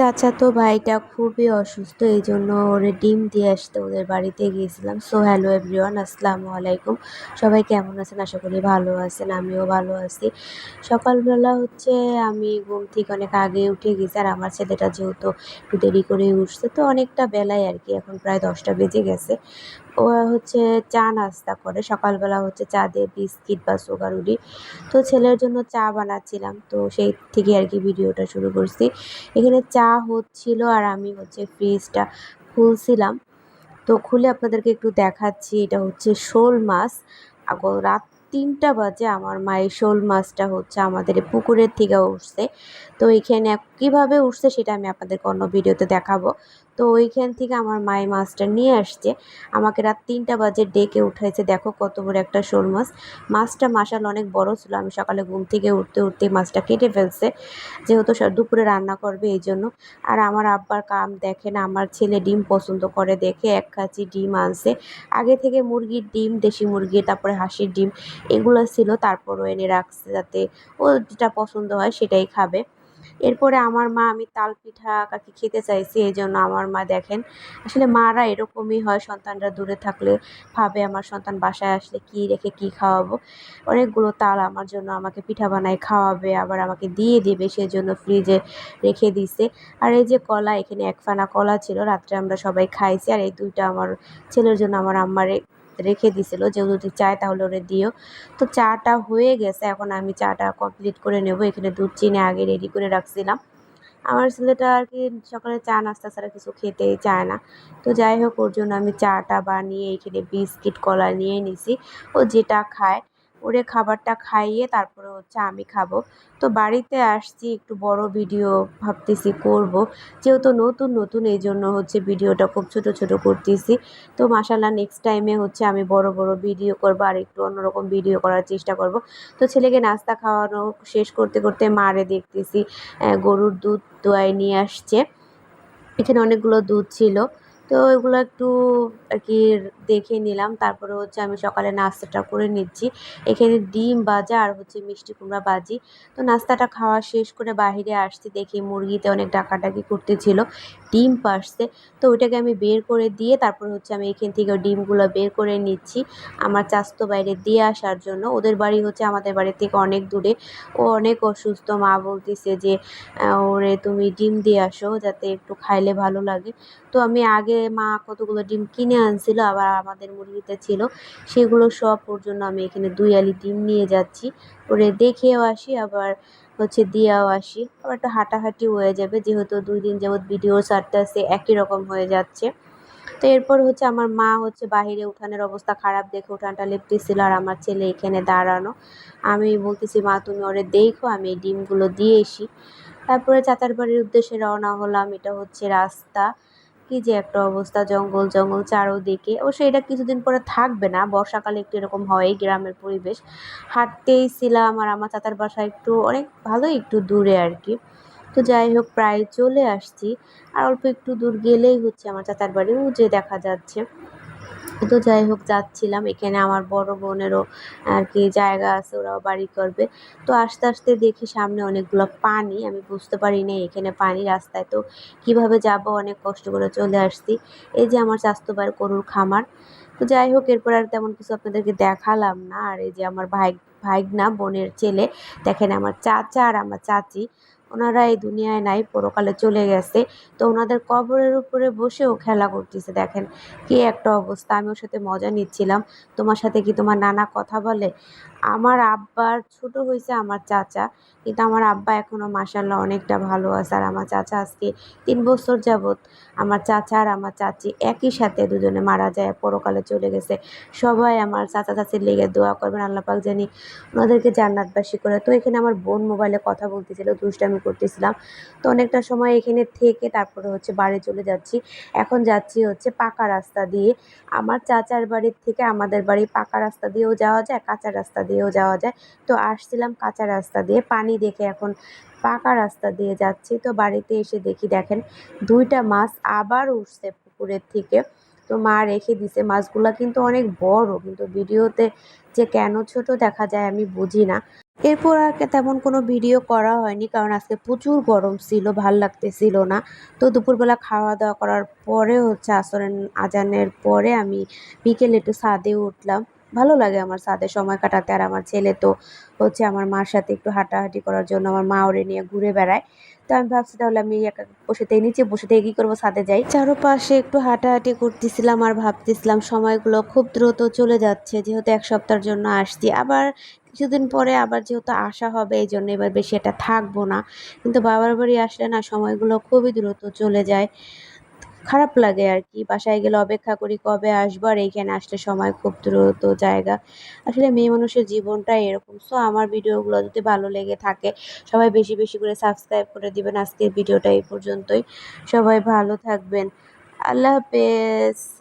চাচাতো ভাইটা খুবই অসুস্থ এই জন্য ওরে ডিম দিয়ে আসতে ওদের বাড়িতে গিয়েছিলাম। সো হ্যালো এভরিওয়ান আসসালামু আলাইকুম। সবাই কেমন আছেন? আশা করি ভালো আছেন, আমিও ভালো আছি। সকালবেলা হচ্ছে আমি ঘুম থেকে অনেক আগে উঠে গেছি, আর আমার ছেলেটা যেহেতু একটু দেরি করে উঠছে, তো অনেকটা বেলায় আর কি, এখন প্রায় দশটা বেজে গেছে। ও হচ্ছে চা নাস্তা করে। সকালবেলা হচ্ছে চা দিয়ে বিস্কিট বা সুগারুডি। তো ছেলের জন্য চা বানাচ্ছিলাম। তো সেই থেকে আর কি ভিডিওটা শুরু করছি। এখানে চা হচ্ছিল আর আমি হচ্ছে ফ্রিজটা খুলছিলাম। তো খুলে আপনাদেরকে একটু দেখাচ্ছি। এটা হচ্ছে শোল মাছ। রাত তিনটা বাজে আমার মায়ের শোল মাছটা হচ্ছে আমাদের পুকুরের থেকে উঠছে। তো এইখানে কীভাবে উঠছে সেটা আমি আপনাদেরকে অন্য ভিডিওতে দেখাবো। তো ওইখান থেকে আমার মাই মাছটা নিয়ে আসছে। আমাকে রাত তিনটা বাজে ডেকে উঠাইছে, দেখো কত বড় একটা শোল মাছ। মাছটা মাসাল অনেক বড় ছিল, আমি সকালে ঘুম থেকে উঠতে উঠতে মাছটা কেটে ফেলছে, যেহেতু দুপুরে রান্না করবে এই জন্য। আর আমার আব্বার কাম দেখে না, আমার ছেলে ডিম পছন্দ করে দেখে এক কাচি ডিম আনছে। আগে থেকে মুরগির ডিম, দেশি মুরগি, তারপরে হাঁসির ডিম, এগুলো ছিল, তারপরও এনে রাখছে যাতে ও যেটা পছন্দ হয় সেটাই খাবে। এরপরে আমার মা, আমি তাল পিঠা কাকি খেতে চাইছি, এই জন্য আমার মা দেখেন, আসলে মারা এরকমই হয় সন্তানরা দূরে থাকলে, ভাবে আমার সন্তান বাসায় আসলে কি রেখে কি খাওয়াবো। অনেকগুলো তাল আমার জন্য আমাকে পিঠা বানায় খাওয়াবে, আবার আমাকে দিয়ে দেবে, সেজন্য ফ্রিজে রেখে দিছে। আর এই যে কলা, এখানে একফানা কলা ছিল, রাত্রে আমরা সবাই খাইছি, আর এই দুইটা আমার ছেলের জন্য আমার আম্মারে রেখে দিছিল যে যদি চায় তাহলে ওরে দিও। তো চাটা হয়ে গেছে। এখন আমি চাটা কমপ্লিট করে নেব। এখানে দুধ চিনি আগে রেডি করে রাখছিলাম। আমার ছেলেটা আর কি সকালে চা নাস্তা ছাড়া কিছু খেতেই চায় না। তো যাই হোক, ওর জন্য আমি চাটা বানিয়ে এখানে বিস্কিট, কলা নিয়ে নিছি। ও যেটা খায় ওরে খাবারটা খাইয়ে তারপরে হচ্ছে আমি খাব। তো বাড়িতে আসছি, একটু বড় ভিডিও ভাবতেছি করব। যেহেতু নতুন নতুন, এই জন্য হচ্ছে ভিডিওটা খুব ছোট ছোট করতেছি। তো মাসাল্লাহ নেক্সট টাইমে হচ্ছে আমি বড় বড় ভিডিও করব আর একটু অন্যরকম ভিডিও করার চেষ্টা করব। তো ছেলেকে নাস্তা খাওয়ানো শেষ করতে করতে মারে দেখতেছি গরুর দুধ দোয়াই নিয়ে আসছে। এখানে অনেকগুলো দুধ ছিল। তো এগুলো একটু আর কি দেখে নিলাম। তারপরে হচ্ছে আমি সকালে নাস্তাটা করে নিচ্ছি। এখানে ডিম ভাজা আর হচ্ছে মিষ্টি কুমড়া ভাজি। তো নাস্তাটা খাওয়া শেষ করে বাহিরে আসছি দেখি মুরগিতে অনেক ডাকাডাকি করতেছিল। ডিম পারছে। তো ওইটাকে আমি বের করে দিয়ে তারপর হচ্ছে আমি এখান থেকে ডিমগুলো বের করে নিচ্ছি। আমার চাস্তো বাইরে দিয়ে আসার জন্য। ওদের বাড়ি হচ্ছে আমাদের বাড়ি থেকে অনেক দূরে। ও অনেক অসুস্থ। মা বলতেছে যে ওরে তুমি ডিম দিয়ে আসো যাতে একটু খাইলে ভালো লাগে। তো আমি আগে মা কতগুলো ডিম কিনে আনছিল, আবার আমাদের মুরগিতে ছিল, সেগুলো সব ওর জন্য আমি এখানে দুই আলি ডিম নিয়ে যাচ্ছি। ওরে দেখেও আসি, আবার হচ্ছে দিয়েও আসি। আবার একটা হাঁটাহাঁটি হয়ে যাবে, যেহেতু দুই দিন যাবৎ ভিডিও ছাড়তেছে একই রকম হয়ে যাচ্ছে। তো এরপর হচ্ছে আমার মা হচ্ছে বাহিরে উঠানের অবস্থা খারাপ দেখে উঠানটা লেপতেছিল আর আমার ছেলে এখানে দাঁড়ানো। আমি বলতেছি, মা, তুমি ওরে দেখো, আমি এই ডিমগুলো দিয়ে এসি তারপরে চাতার বাড়ির উদ্দেশ্যে রওনা হলাম, এটা হচ্ছে রাস্তা। কি যে একটা অবস্থা, জঙ্গল জঙ্গল চারোদিকে। অবশ্যই এটা কিছুদিন পরে থাকবে না, বর্ষাকালে একটু এরকম হয় গ্রামের পরিবেশ। হাঁটতেই ছিলাম আর আমার চাতার বাসা একটু, অনেক ভালো একটু দূরে আর কি। তো যাই হোক, প্রায় চলে আসছি। আর অল্প একটু দূর গেলেই হচ্ছে আমার চাতার বাড়ি যে দেখা যাচ্ছে। তো যাই হোক, যাচ্ছিলাম। এখানে আমার বড় বোনেরও আর কি জায়গা আছে, ওরাও বাড়ি করবে। তো আস্তে আস্তে দেখি সামনে অনেকগুলো পানি, আমি বুঝতে পারি না এখানে পানি রাস্তায়। তো কীভাবে যাব? অনেক কষ্ট করে চলে আসছি। এই যে আমার স্বাস্থ্য বাড়ির গরুর খামার। তো যাই হোক, এরপর আর তেমন কিছু আপনাদেরকে দেখালাম না। আর এই যে আমার ভাই, ভাইগনা, বোনের ছেলে, দেখেন আমার চাচা আর আমার চাচি। ওনারা এই দুনিয়ায় নাই, পরকালে চলে গেছে। তো ওনাদের কবরের উপরে বসেও খেলা করতেছে, দেখেন। কি একটা অবস্থা, আমি ওর সাথে মজা নিচ্ছিলাম। তোমার সাথে কি তোমার নানা কথা বলে? আমার আব্বার, ছোট হয়েছে আমার চাচা, কিন্তু আমার আব্বা এখনও মাসাল্লাহ অনেকটা ভালো আছে। আর আমার চাচা আজকে তিন বছর যাবৎ আমার চাচা আর আমার চাচি একই সাথে দুজনে মারা যায়, পরকালে চলে গেছে। সবাই আমার চাচা চাচির লেগে দোয়া করবেন, আল্লাহ পাক জানি ওনাদেরকে জান্নাতবাসী করে। তো এখানে আমার বোন মোবাইলে কথা বলতেছিল, দুষ্টামি করতেছিলাম। তো অনেকটা সময় এখানে থেকে তারপরে হচ্ছে বাড়ি চলে যাচ্ছি। এখন যাচ্ছি হচ্ছে পাকা রাস্তা দিয়ে। আমার চাচার বাড়ির থেকে আমাদের বাড়ি পাকা রাস্তা দিয়েও যাওয়া যায়, কাঁচা রাস্তা দিয়েও যাওয়া যায়। তো আসছিলাম কাঁচা রাস্তা দিয়ে, পানি দেখে এখন পাকা রাস্তা দিয়ে যাচ্ছি। তো বাড়িতে এসে দেখি, দেখেন দুইটা মাছ আবার উঠছে পুকুরের থেকে। তো মা রেখে দিছে, মাছগুলা কিন্তু অনেক বড়, কিন্তু ভিডিওতে যে কেন ছোট দেখা যায় আমি বুঝি না। এরপর আর তেমন কোনো ভিডিও করা হয়নি, কারণ আজকে প্রচুর গরম ছিল, ভালো লাগতেছিল না। তো দুপুরবেলা খাওয়া দাওয়া করার পরে হচ্ছে আসরের আজানের পরে আমি বিকেলে একটু ছাদে উঠলাম। ভালো লাগে আমার সাথে সময় কাটাতে। আর আমার ছেলে তো হচ্ছে আমার মার সাথে একটু হাঁটাহাঁটি করার জন্য আমার মা ওরে নিয়ে ঘুরে বেড়ায়। তো আমি ভাবছি তাহলে আমি একা বসে থেকে নিচে বসে থেকে কী করব ছাদে যাই। চারোপাশে একটু হাঁটাহাঁটি করতেছিলাম আর ভাবতেছিলাম সময়গুলো খুব দ্রুত চলে যাচ্ছে, যেহেতু এক সপ্তাহের জন্য আসছি। আবার কিছুদিন পরে আবার যেহেতু আসা হবে, এই জন্য এবার বেশি এটা থাকব না। কিন্তু বাবার বাড়ি আসলে না, সময়গুলো খুবই দ্রুত চলে যায়। খারাপ লাগে আর কি বাসায় গেলে অপেক্ষা করি কবে আসব আর এইখানে আসলে সময় খুব দ্রুত জায়গা। আসলে মেয়ে মানুষের জীবনটাই এরকম। সো আমার ভিডিওগুলো যদি ভালো লেগে থাকে, সবাই বেশি বেশি করে সাবস্ক্রাইব করে দিবেন। আজকের ভিডিওটা এই পর্যন্তই। সবাই ভালো থাকবেন। আল্লাহ হাফেজ।